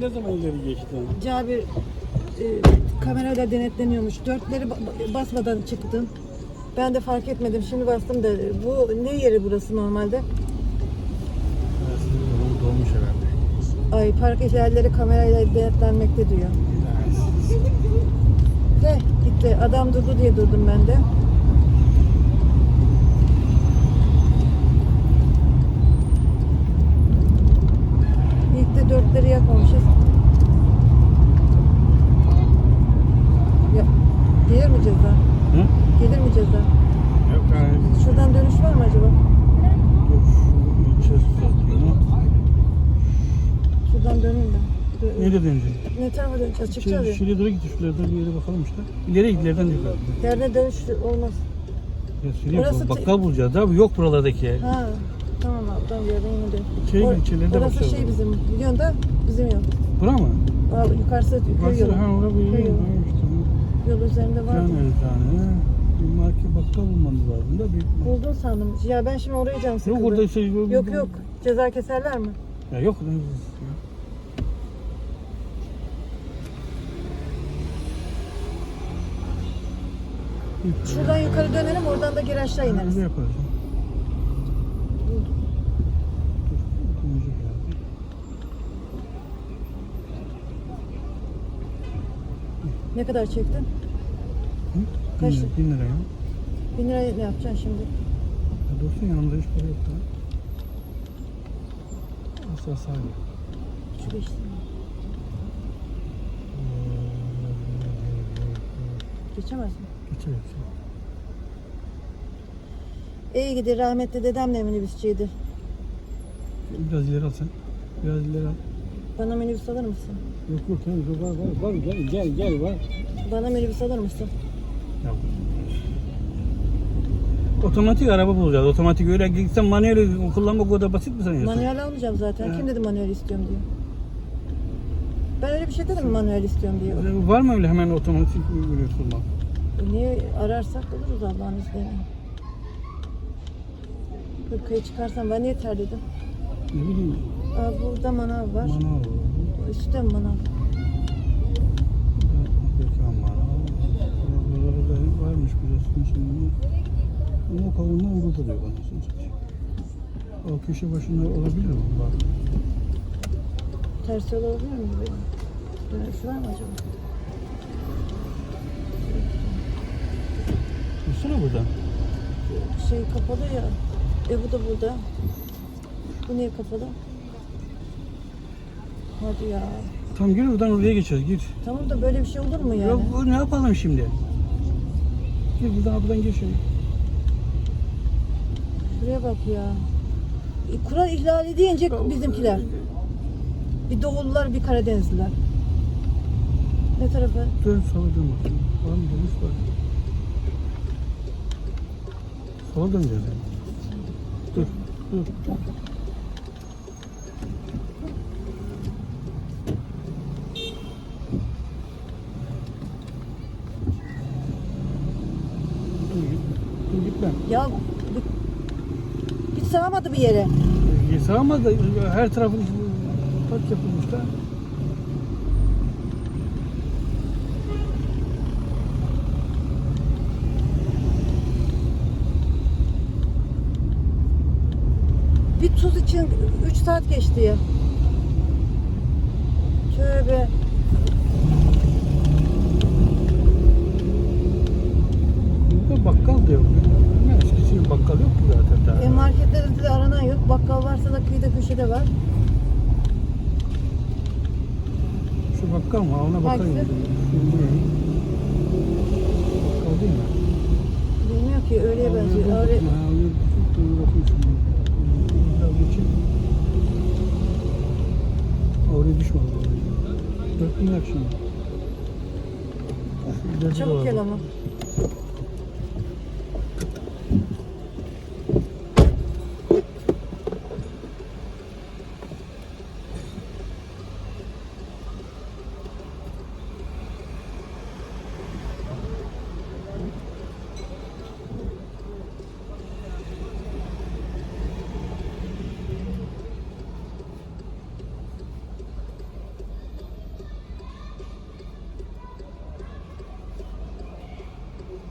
Ne zaman ileri geçtin? Cabir e, kamerayla denetleniyormuş. Dörtleri ba- ba- basmadan çıktın. Ben de fark etmedim. Şimdi bastım da bu ne yeri burası normalde? Yolum dolmuş herhalde. Ay park ihlali kamerayla denetlenmekte diyor. De gitti. Adam durdu diye durdum ben de. De dörtleri yakmamışız. Ya, gelir mi ceza? Hı? Gelir mi ceza? Yok yani. Şuradan dönüş var mı acaba? Şuradan döneyim ben. Dö- Nereye döneceksin? Ne tarafa döneceğiz? Çıkacağız ya. şuraya doğru git. Şuradan bir yere bakalım işte. İleri git ileriden yukarı. Nerede dönüş olmaz. Ya şuraya Burası bak- bakkal bulacağız abi. Yok buralardaki. Ha, tamam abi. Tamam bir yerden yine dön. Şey, Or- ilçelerde Orası şey bizim. Biliyorsun da bizim yok. Bura mı? Aa, yukarısı köy Burası yolu. ha orada bir Köy yolu. Yol üzerinde var. Can eczane. Bir market bakkal bulmamız lazım da. Bir... Buldun sandım. Ya ben şimdi oraya canım sıkıldı. Yok orada şey Yok yok. Ceza keserler mi? Ya yok. Şuradan yukarı dönelim oradan da geri aşağı ineriz. Öyle yaparız. Ne kadar çektin? Hı? Kaç? Bin lira, bin lira ya. Bin lira ne yapacaksın şimdi? Ya Dursun yanımda hiç para yok da. Asla sahibi. Şu geçti. Geçemez mi? Geçer. İyi gidi rahmetli dedem de minibüsçüydü. Biraz ileri al sen. Biraz ileri al. Bana minibüs alır mısın? Yok yok hayır var var var gel gel gel var. Bana minibüs alır mısın? Ya. Otomatik araba bulacağız. Otomatik öyle gitsen manuel kullanmak o kadar basit mi sanıyorsun? Manuel almayacağım zaten. Ha. Kim dedi manuel istiyorum diye. Ben öyle bir şey dedim mi manuel istiyorum diye. Var mı öyle hemen otomatik böyle kullan? E niye ararsak buluruz Allah'ın izniyle. Hırkayı çıkarsam ben yeter dedim. Ne bileyim. Aa, burada manav var. Manav. Üstte mi manav? Döken manav. Buralarda varmış biliyorsun şimdi. Ama kavundan burada diyor bana. O köşe başında olabilir mi? Bak. Ters yol olabilir mi? Dönüş var mı acaba? Dursana burada. Şey kapalı ya. E bu da burada. Bu niye kapalı? Hadi ya. Tam gir oradan oraya geçeceğiz. Gir. Tamam da böyle bir şey olur mu yani? Ya bu ne yapalım şimdi? Gir buradan buradan gir şöyle. Şuraya bak ya. E, Kural ihlali deyince bizimkiler. Bir Doğulular, bir Karadenizliler. Ne tarafa? Dön sola dön bakalım. Var mı dönüş var. Sola döneceğiz yani. Dur, dur. Dur git. Dur gitme. Ya bir sığamadı bir yere. E, Sağma da her tarafın park yapılmış da. Bir tuz için 3 saat geçti ya. Tövbe. Burada bakkal da yok. Ne eskisi gibi bakkal yok ki zaten daha. E marketlerde de aranan yok. Bakkal varsa da kıyıda köşede var. Şu bakkal mı? Ona bakayım. Hangisi? Şu ne? Bakkal değil mi? Bilmiyor ki öyleye benziyor. Öyle, Ha, öyle bir şey. Dur bakayım şimdi. Biraz geçeyim. Oraya düşme. İleride de çabuk gel ama.